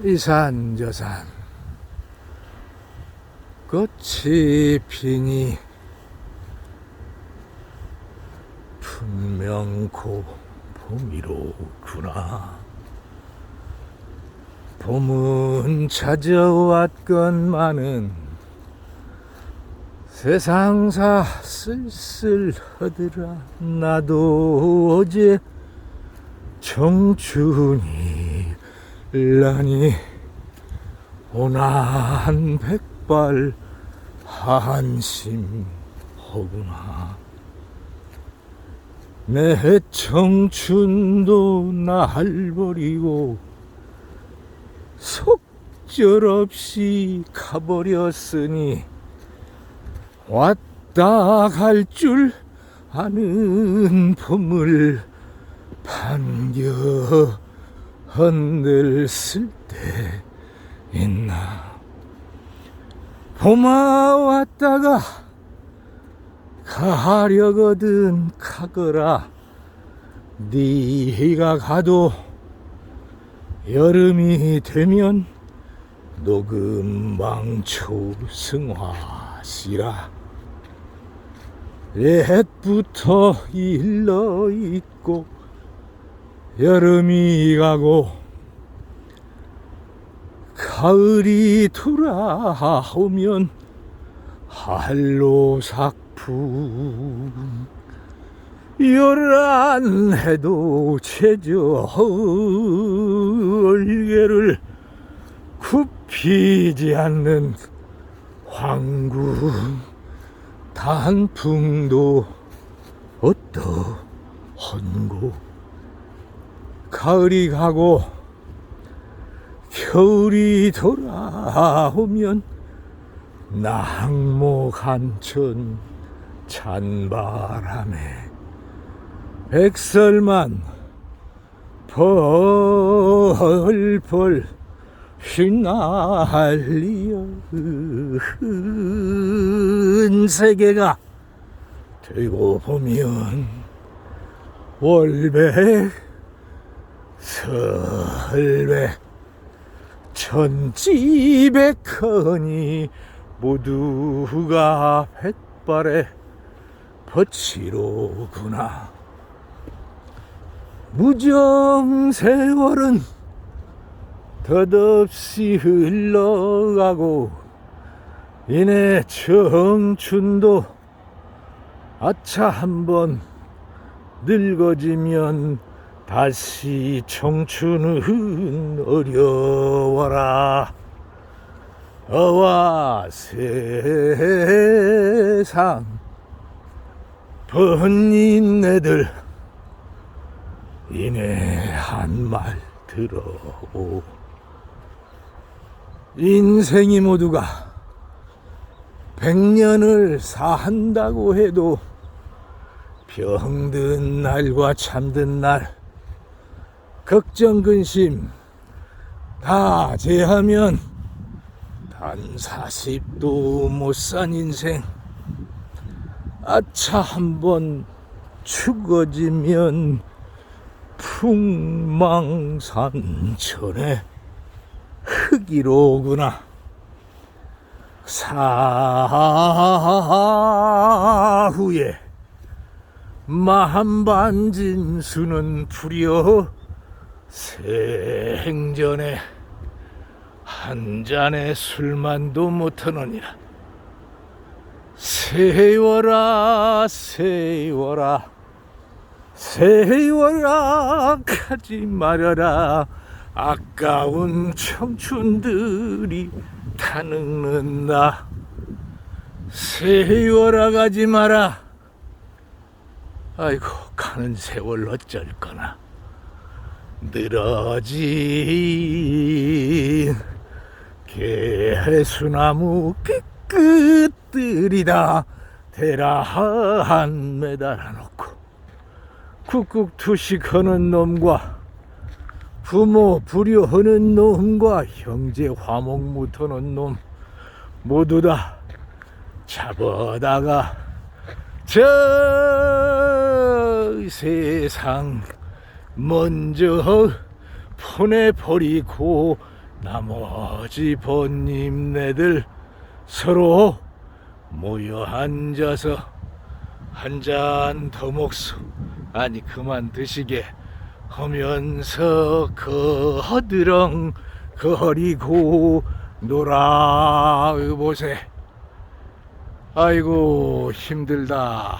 이산 저산 꽃이 피니 분명 고 봄이로구나. 봄은 찾아왔건만은 세상사 쓸쓸하더라. 나도 어제 청춘이 라니 오난 백발 한심하구나. 내 청춘도 날 버리고 속절없이 가버렸으니 왔다 갈 줄 아는 봄을 반겨 흔들쓸 때 있나. 봄아 왔다가 가려거든 가거라. 네가 가도 여름이 되면 녹음망초 승화시라. 옛부터 일러 있고 여름이 가고 가을이 돌아오면 한로삭품. 열한해도 얼개를 굽히지 않는 황구 단풍도 어떠한고 가을이 가고 겨울이 돌아오면 낙목한 천 찬바람에 백설만 벌벌 휘날리어 은 세계가 되고 보면 월백 설백 천지백헌이 모두가 백발의 버치로구나. 무정 세월은 덧없이 흘러가고 이내 청춘도 아차 한번 늙어지면 다시 청춘은 어려워라. 어와 세상 번인네들 이내 한 말 들어오. 인생이 모두가 백년을 사한다고 해도 병든 날과 잠든 날 걱정 근심 다 제하면 단 40도 못 산 인생. 아차 한번 죽어지면 풍망산천에 흙이로구나. 사후에 마한반진 수는 풀이여 생전에 한 잔의 술만도 못하느니라. 세워라 세워라 세워라 가지 말아라. 아까운 청춘들이 다 늙는다. 세워라 가지 마라. 아이고 가는 세월 어쩔 거나 늘어진 개수나무 끝끝들이다. 대라 한 매달아 놓고 쿡쿡 투식하는 놈과 부모 불효하는 놈과 형제 화목 못하는 놈 모두 다 잡아다가 저 세상 먼저 보내버리고 나머지 본님네들 서로 모여 앉아서 한 잔 더 먹소. 아니 그만 드시게 하면서 거드렁 거리고 놀아 보세. 아이고 힘들다.